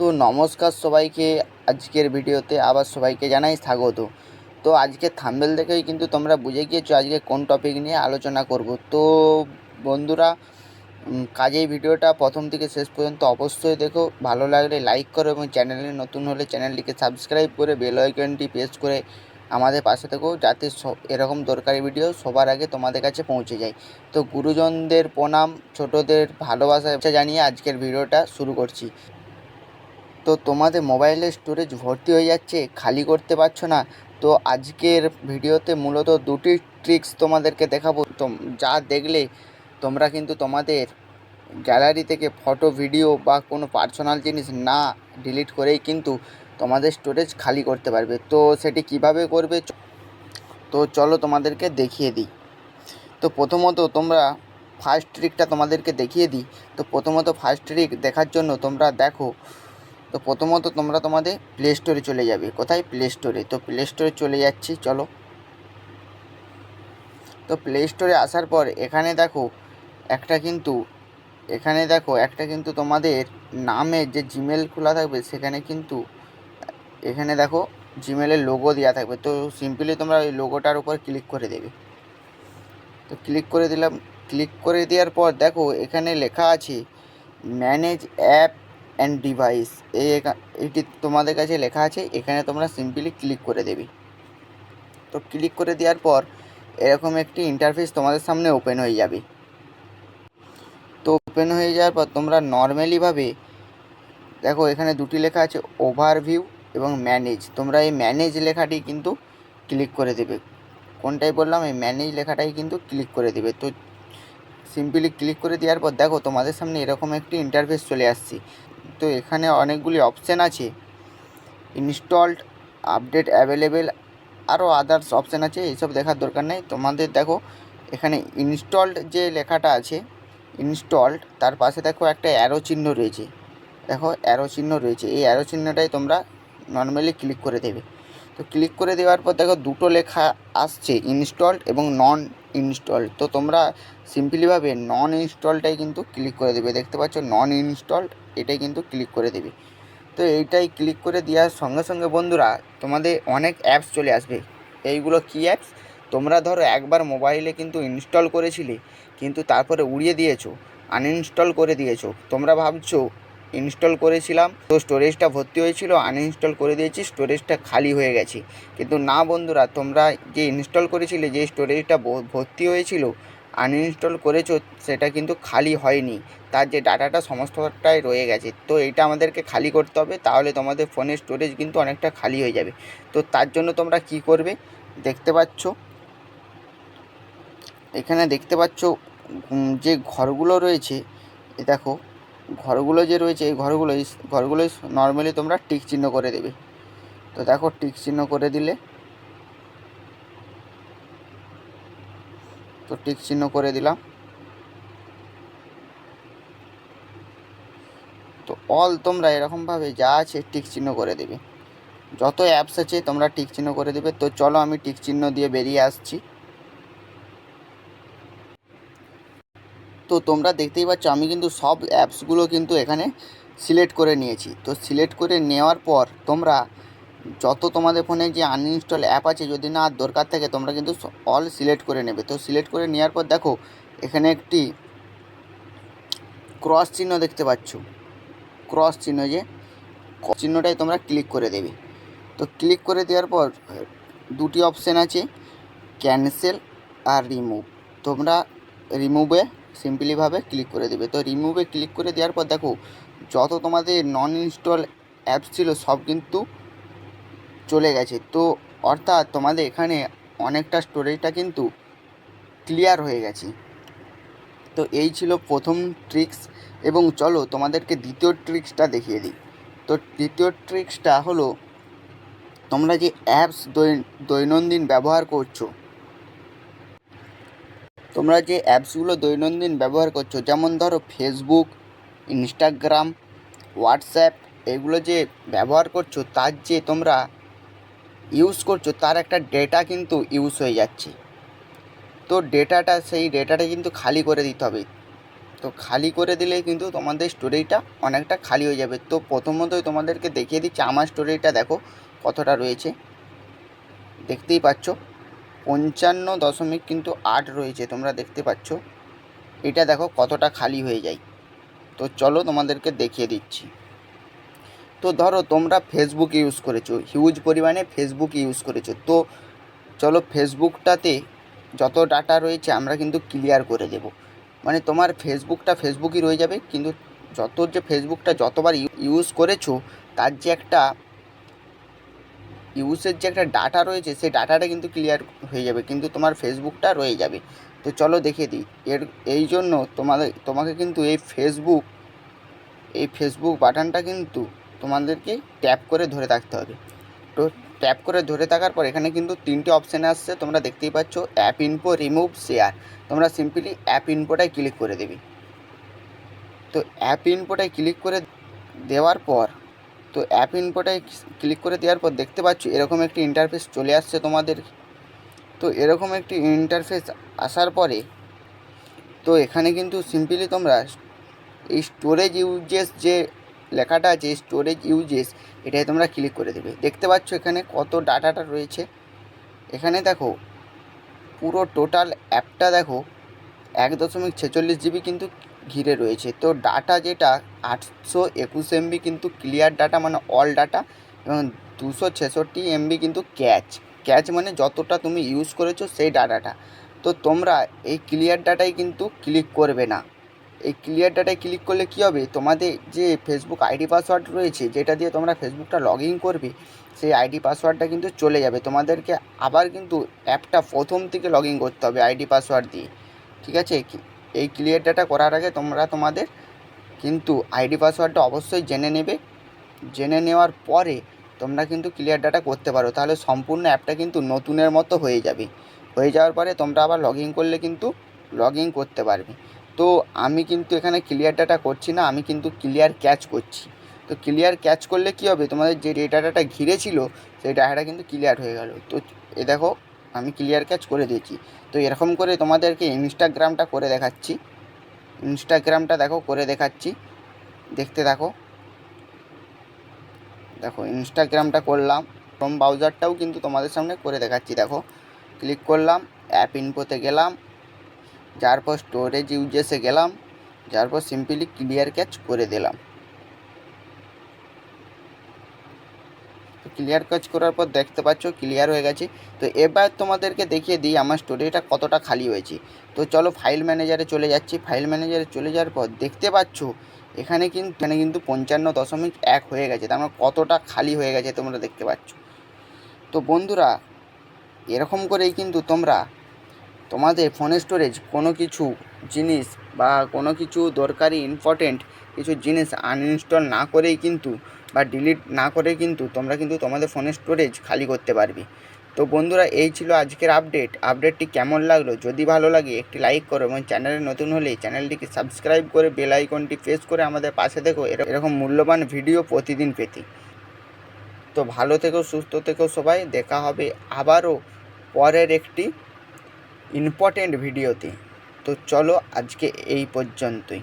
তো নমস্কার সবাইকে। আজকের ভিডিওতে আবার সবাইকে জানাই স্বাগত। তো আজকে থাম্বেল দেখেই কিন্তু তোমরা বুঝে গিয়েছো আজকে কোন টপিক নিয়ে আলোচনা করব। তো বন্ধুরা কাজেই ভিডিওটা প্রথম থেকে শেষ পর্যন্ত অবশ্যই দেখো। ভালো লাগলে লাইক করো এবং চ্যানেলে নতুন হলে চ্যানেলটিকে সাবস্ক্রাইব করে বেল আইকনটি প্রেস করে আমাদের পাশে থেকো যাতে এরকম দরকারি ভিডিও সবার আগে তোমাদের কাছে পৌঁছে যায়। তো গুরুজনদের প্রণাম, ছোটদের ভালোবাসা জানিয়ে আজকের ভিডিওটা শুরু করছি। তো তোমাদের মোবাইলের স্টোরেজ ভর্তি হয়ে যাচ্ছে, খালি করতে পারছ না। তো আজকের ভিডিওতে মূলত দুটি ট্রিক্স তোমাদেরকে দেখাবো। তো যা দেখলে তোমরা কিন্তু তোমাদের গ্যালারি থেকে ফটো ভিডিও বা কোনো পার্সোনাল জিনিস না ডিলিট করেই কিন্তু তোমাদের স্টোরেজ খালি করতে পারবে। তো সেটি কীভাবে করবে? তো চলো তোমাদেরকে দেখিয়ে দিই। তো প্রথমত তোমরা ফার্স্ট ট্রিকটা তোমাদেরকে দেখিয়ে দিই। তো প্রথমত ফার্স্ট ট্রিক দেখার জন্য তোমরা দেখো তো প্রথমত তোমরা তোমাদের প্লে স্টোরে চলে যাবে। কোথায়? প্লে স্টোরে তো প্লে স্টোরে চলে যাচ্ছি, চলো। তো প্লে স্টোরে আসার পর এখানে দেখো, একটা কিন্তু, এখানে দেখো, একটা কিন্তু তোমাদের নামে যে জিমেল খোলা থাকবে, সেখানে কিন্তু, এখানে দেখো জিমেলের লোগো দেওয়া থাকবে। তো সিম্পলি তোমরা ওই লোগোটার উপর ক্লিক করে দেবে। তো ক্লিক করে দিলাম। ক্লিক করে দেওয়ার পর দেখো, এখানে লেখা আছে ম্যানেজ অ্যাপ অ্যান্ড ডিভাইস এই এটি তোমাদের কাছে লেখা আছে, এখানে তোমরা সিম্পলি ক্লিক করে দেবে। তো ক্লিক করে দেওয়ার পর এরকম একটি ইন্টারফেস তোমাদের সামনে ওপেন হয়ে যাবে। তো ওপেন হয়ে যাওয়ার পর তোমরা নর্মালিভাবে দেখো এখানে দুটি লেখা আছে ওভারভিউ এবং ম্যানেজ তোমরা এই ম্যানেজ লেখাটি কিন্তু ক্লিক করে দেবে। কোনটাই বললাম, এই ম্যানেজ লেখাটাই কিন্তু ক্লিক করে দেবে। তো সিম্পলি ক্লিক করে দেওয়ার পর দেখো তোমাদের সামনে এরকম একটি ইন্টারফেস চলে আসছে। তো এখানে অনেকগুলি অপশান আছে। ইনস্টলড আপডেট অ্যাভেলেবেল আরও আদার্স অপশান আছে এইসব দেখার দরকার নেই। তোমাদের দেখো, এখানে ইনস্টলড যে লেখাটা আছে ইনস্টলড তার পাশে দেখো একটা অ্যারো চিহ্ন রয়েছে। দেখো অ্যারো চিহ্ন রয়েছে। এই অ্যারো চিহ্নটাই তোমরা নর্মালি ক্লিক করে দেবে। তো ক্লিক করে দেওয়ার পর দেখো, দুটো লেখা আসছে ইনস্টলড এবং নন ইনস্টলড তো তোমরা সিম্পলিভাবে নন ইনস্টলটাই কিন্তু ক্লিক করে দেবে। দেখতে পাচ্ছ নন ইনস্টলড এটাই কিন্তু ক্লিক করে দেবে। তো এইটাই ক্লিক করে দেওয়ার সঙ্গে সঙ্গে বন্ধুরা, তোমাদের অনেক অ্যাপস চলে আসবে। এইগুলো কী অ্যাপস তোমরা ধরো একবার মোবাইলে কিন্তু ইনস্টল করেছিলে, কিন্তু তারপরে উড়িয়ে দিয়েছ আনইনস্টল করে দিয়েছ। তোমরা ভাবছ ইনস্টল করেছিলাম। তো স্টোরেজটা ভর্তি হয়েছিল আনইনস্টল করে দিয়েছি, স্টোরেজটা খালি হয়ে গেছে। কিন্তু না বন্ধুরা, তোমরা যে ইনস্টল করেছিলে, যে স্টোরেজটা ভর্তি হয়েছিল আনইনস্টল করেছ, সেটা কিন্তু খালি হয়নি। তার যে ডাটাটা সমস্তটাই রয়ে গেছে। তো এটা আমাদেরকে খালি করতে হবে, তাহলে তোমাদের ফোনের স্টোরেজ কিন্তু অনেকটা খালি হয়ে যাবে। তো তার জন্য তোমরা কি করবে, দেখতে পাচ্ছ? এখানে দেখতে পাচ্ছ যে ঘরগুলো রয়েছে দেখো ঘরগুলো যে রয়েছে, এই ঘরগুলো ঘরগুলো নর্মালি তোমরা টিক চিহ্ন করে দেবে। তো দেখো টিক চিহ্ন করে দিলে। তো টিক চিহ্ন করে দিলাম। তো অল তোমরা এরকমভাবে যা আছে টিক চিহ্ন করে দেবে। যত অ্যাপস আছে তোমরা টিক চিহ্ন করে দেবে। তো চলো আমি টিক চিহ্ন দিয়ে বেরিয়ে আসছি। তো তোমরা দেখতেই পাচ্ছ, আমি কিন্তু সব অ্যাপসগুলো কিন্তু এখানে সিলেক্ট করে নিয়েছি। তো সিলেক্ট করে নেওয়ার পর তোমরা যত তোমাদের ফোনে যে আনইনস্টল অ্যাপ আছে, যদি না দরকার থাকে, তোমরা কিন্তু অল সিলেক্ট করে নেবে। তো সিলেক্ট করে নেওয়ার পর দেখো, এখানে একটি ক্রস চিহ্ন দেখতে পাচ্ছ। ক্রস চিহ্ন যে চিহ্নটাই তোমরা ক্লিক করে দেবে। তো ক্লিক করে দেওয়ার পর, দুটি অপশান আছে ক্যান্সেল আর রিমুভ তোমরা রিমুভে সিম্পলিভাবে ক্লিক করে দেবে। তো রিমুভে ক্লিক করে দেওয়ার পর দেখো, যত তোমাদের নন ইনস্টল অ্যাপস ছিল সব কিন্তু চলে গেছে। তো অর্থাৎ তোমাদের এখানে অনেকটা স্টোরেজটা কিন্তু ক্লিয়ার হয়ে গেছে। তো এই ছিল প্রথম ট্রিক্স এবং চলো তোমাদেরকে দ্বিতীয় ট্রিক্সটা দেখিয়ে দিই। তো দ্বিতীয় ট্রিক্সটা হলো, তোমরা যে অ্যাপস দৈনন্দিন ব্যবহার করছ তোমরা যে অ্যাপসগুলো দৈনন্দিন ব্যবহার করছ, যেমন ধরো ফেসবুক ইনস্টাগ্রাম হোয়াটসঅ্যাপ এগুলো যে ব্যবহার করছ, তার যে তোমরা ইউজ করছ, তার একটা ডেটা কিন্তু ইউজ হয়ে যাচ্ছে। তো ডেটাটা সেই ডেটাটা কিন্তু খালি করে দিতে হবে। তো খালি করে দিলে কিন্তু তোমাদের স্টোরেজটা অনেকটা খালি হয়ে যাবে। তো প্রথমতই তোমাদেরকে দেখিয়ে দিচ্ছি, আমার স্টোরেজটা দেখো কতটা রয়েছে। দেখতেই পাচ্ছ। পঞ্চান্ন দশমিক কিন্তু আট রয়েছে, তোমরা দেখতে পাচ্ছ। এটা দেখো কতটা খালি হয়ে যায়। তো চলো তোমাদেরকে দেখিয়ে দিচ্ছি। তো ধরো তোমরা ফেসবুক ইউজ করেছ হিউজ পরিমাণে ফেসবুক ইউজ করেছ। তো চলো ফেসবুকটাতে যত ডাটা রয়েছে আমরা কিন্তু ক্লিয়ার করে দেব। মানে তোমার ফেসবুকটা ফেসবুকই রয়ে যাবে, কিন্তু যত যে ফেসবুকটা যতবার ইউজ করেছ, তার যে একটা ইউজের যে একটা ডাটা রয়েছে, সেই ডাটাটা কিন্তু ক্লিয়ার হয়ে যাবে, কিন্তু তোমার ফেসবুকটা রয়ে যাবে। তো চলো দেখে দিই। এর, এই জন্য তোমাদের, তোমাকে কিন্তু এই ফেসবুক এই ফেসবুক বাটনটা কিন্তু তোমাদেরকে ট্যাপ করে ধরে থাকতে হবে। তো ট্যাপ করে ধরে থাকার পর এখানে কিন্তু তিনটে অপশান আসছে, তোমরা দেখতেই পাচ্ছ অ্যাপ ইনপো রিমুভ শেয়ার তোমরা সিম্পলি অ্যাপ ইনফোটায় ক্লিক করে দেবে। তো অ্যাপ ইনপোটায় ক্লিক করে দেওয়ার পর তো অ্যাপ ইনফোটায় ক্লিক করে দেওয়ার পর দেখতে পাচ্ছ এরকম একটি ইন্টারফেস চলে আসছে তোমাদের। তো এরকম একটি ইন্টারফেস আসার পরে, তো এখানে কিন্তু সিম্পলি তোমরা এই স্টোরেজ ইউজেস যে লেখাটা আছে স্টোরেজ ইউজেস এটাই তোমরা ক্লিক করে দেবে। দেখতে পাচ্ছ এখানে কত ডাটাটা রয়েছে। এখানে দেখো, পুরো টোটাল অ্যাপটা দেখো, এক দশমিক ছেচল্লিশ জিবি কিন্তু ঘিরে রয়েছে। তো ডাটা যেটা, আটশো একুশ এমবি কিন্তু ক্লিয়ার ডাটা মানে অল ডাটা এবং দুশো ছেষট্টি এমবি কিন্তু ক্যাচ ক্যাচ মানে যতটা তুমি ইউজ করেছ সেই ডাটাটা তো তোমরা এই ক্লিয়ার ডাটায় কিন্তু ক্লিক করবে না। এই ক্লিয়ার ডাটায় ক্লিক করলে কী হবে? তোমাদের যে ফেসবুক আইডি পাসওয়ার্ড রয়েছে, যেটা দিয়ে তোমরা ফেসবুকটা লগ ইন করবে, সেই আইডি পাসওয়ার্ডটা কিন্তু চলে যাবে। তোমাদেরকে আবার কিন্তু অ্যাপটা প্রথম থেকে লগ ইন করতে হবে আইডি পাসওয়ার্ড দিয়ে। ঠিক আছে? এই ক্লিয়ার ডাটা করার আগে তোমরা তোমাদের কিন্তু আইডি পাসওয়ার্ডটা অবশ্যই জেনে নেবে। জেনে নেওয়ার পরে তোমরা কিন্তু ক্লিয়ার ডাটা করতে পারো। তাহলে সম্পূর্ণ অ্যাপটা কিন্তু নতুনের মতো হয়ে যাবে। হয়ে যাওয়ার পরে তোমরা আবার লগ ইন করলে কিন্তু লগ ইন করতে পারবে। তো আমি কিন্তু এখানে ক্লিয়ার ডাটা করছি না, আমি কিন্তু ক্লিয়ার ক্যাচ করছি। তো ক্লিয়ার ক্যাচ করলে কী হবে? তোমাদের যে ডাটাটা ঘিরে ছিল সেই ডাটাটা কিন্তু ক্লিয়ার হয়ে গেল। তো এ দেখো আমি ক্লিয়ার ক্যাচ করে দিয়েছি। তো এরকম করে তোমাদেরকে ইনস্টাগ্রামটা করে দেখাচ্ছি। ইনস্টাগ্রামটা দেখো, করে দেখাচ্ছি। দেখতে দেখো দেখো, ইনস্টাগ্রামটা করলাম। ক্রোম ব্রাউজারটাও কিন্তু তোমাদের সামনে করে দেখাচ্ছি, দেখো। ক্লিক করলাম অ্যাপ ইনপোতে গেলাম। যার পর স্টোরেজ ইউজেসে গেলাম। যার পর সিম্পলি ক্লিয়ার ক্যাচ করে দিলাম। ক্লিয়ার ক্যাচ করার পর দেখতে পাচ্ছ ক্লিয়ার হয়ে গেছে। তো এবার তোমাদেরকে দেখিয়ে দিই আমার স্টোরেজটা কতটা খালি হয়েছে। তো চলো ফাইল ম্যানেজারে চলে যাচ্ছি। ফাইল ম্যানেজারে চলে যাওয়ার পর দেখতে পাচ্ছ এখানে কিন্তু এখানে কিন্তু পঞ্চান্ন দশমিক এক হয়ে গেছে। তার মানে কতটা খালি হয়ে গেছে তোমরা দেখতে পাচ্ছ। তো বন্ধুরা, এরকম করেই কিন্তু তোমরা তোমাদের ফোনের স্টোরেজ কোনো কিছু জিনিস বা কোনো কিছু দরকারি ইম্পর্টেন্ট কিছু জিনিস আনইনস্টল না করেই কিন্তু বা ডিলিট না করে কিন্তু তোমরা কিন্তু তোমাদের ফোনের স্টোরেজ খালি করতে পারবে। তো বন্ধুরা, এই ছিল আজকের আপডেট আপডেটটি কেমন লাগল? যদি ভালো লাগে, একটি লাইক করো এবং চ্যানেলে নতুন হলে চ্যানেলটিকে সাবস্ক্রাইব করে বেল আইকনটি প্রেস করে আমাদের পাশে দেখো এরকম মূল্যবান ভিডিও প্রতিদিন পেতে। তো ভালো থেকো, সুস্থ থেকো সবাই। দেখা হবে আবারও পরের একটি ইম্পর্টেন্ট ভিডিওতে তো চলো আজকে এই পর্যন্তই।